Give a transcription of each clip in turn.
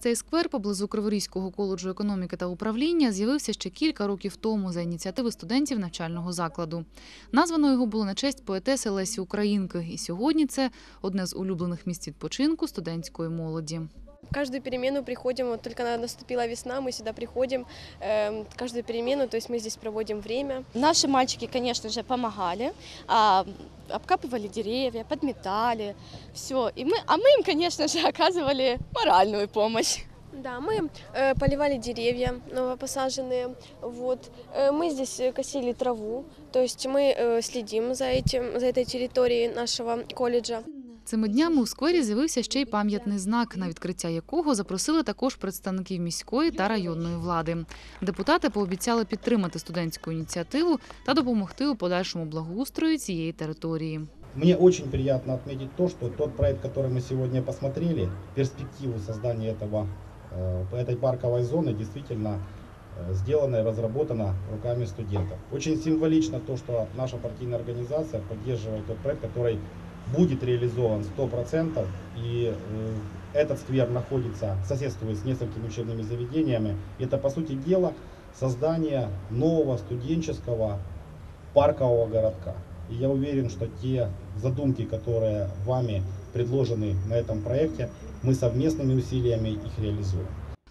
Цей сквер поблизу Криворізького коледжу економіки та управління з'явився ще кілька років тому за ініціативи студентів навчального закладу. Названо його було на честь поетеси Лесі Українки, і сьогодні це одне з улюблених місць відпочинку студентської молоді Каждую перемену приходим, вот только на- наступила весна, мы сюда приходим, эм, каждую перемену, то есть мы здесь проводим время. Наши мальчики, конечно же, помогали, а, обкапывали деревья, подметали, все. И мы, а мы им, конечно же, оказывали моральную помощь. Да, мы э, поливали деревья новопосаженные, вот. Э, мы здесь э, косили траву, то есть мы э, следим за, этим, за этой территорией нашего колледжа. Цими днями у сквері з'явився ще й пам'ятний знак, на відкриття якого запросили також представників міської та районної влади. Депутати пообіцяли підтримати студентську ініціативу та допомогти у подальшому благоустрою цієї території. Мне очень приятно отметить то, что тот проект, который мы сегодня посмотрели, перспективу создания этого, э, этой парковой зоны действительно э, сделана и разработана руками студентов. Очень символично то, что наша партийная организация поддерживает тот проект, который будет реализован 100%. И э, этот сквер находится, соседствует с несколькими учебными заведениями. Это, по сути дела, создание нового студенческого паркового городка. И я уверен, что те задумки, которые вами предложены на этом проекте, мы совместными усилиями их реализуем.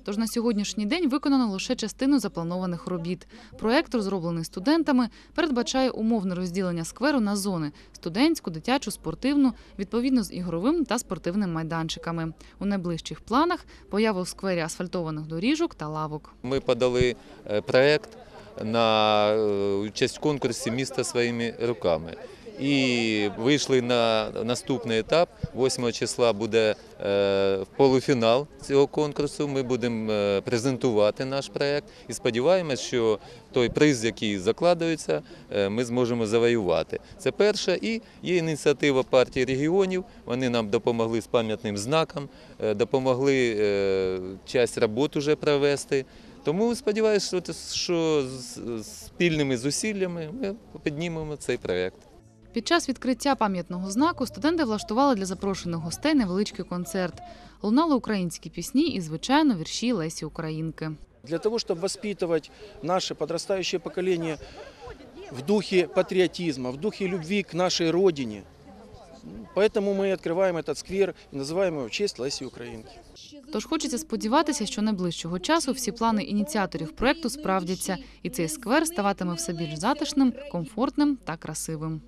Тож на сьогоднішній день виконано лише частину запланованих робіт. Проект, розроблений студентами, передбачає умовне розділення скверу на зони – студентську, дитячу, спортивну, відповідно з ігровим та спортивним майданчиками. У найближчих планах – поява у сквері асфальтованих доріжок та лавок. Ми подали е, проект на е, участь в конкурсі міста своїми руками. І вийшли на наступний етап. 8 числа буде е, полуфінал цього конкурсу. Ми будемо е, презентувати наш проект і сподіваємось, що той приз, який закладається, е, ми зможемо завоювати. Це перше. І є ініціатива партії регіонів. Вони нам допомогли з пам'ятним знаком, допомогли часть роботи вже провести. Тому сподіваюся, що, спільними зусиллями ми піднімемо цей проект. Під час відкриття пам'ятного знаку студенти влаштували для запрошених гостей невеличкий концерт. Лунали українські пісні і, звичайно, вірші Лесі Українки. Для того, чтобы воспитывать наше подрастающее поколение в духе патриотизма, в духе любви к нашей родине. Поэтому мы открываем этот сквер и называем его в честь Леси Украинки. Тож хочеться сподіватися, що найближчого часу всі плани ініціаторів проекту справдяться, і цей сквер ставатиме все більш затишним, комфортним та красивим.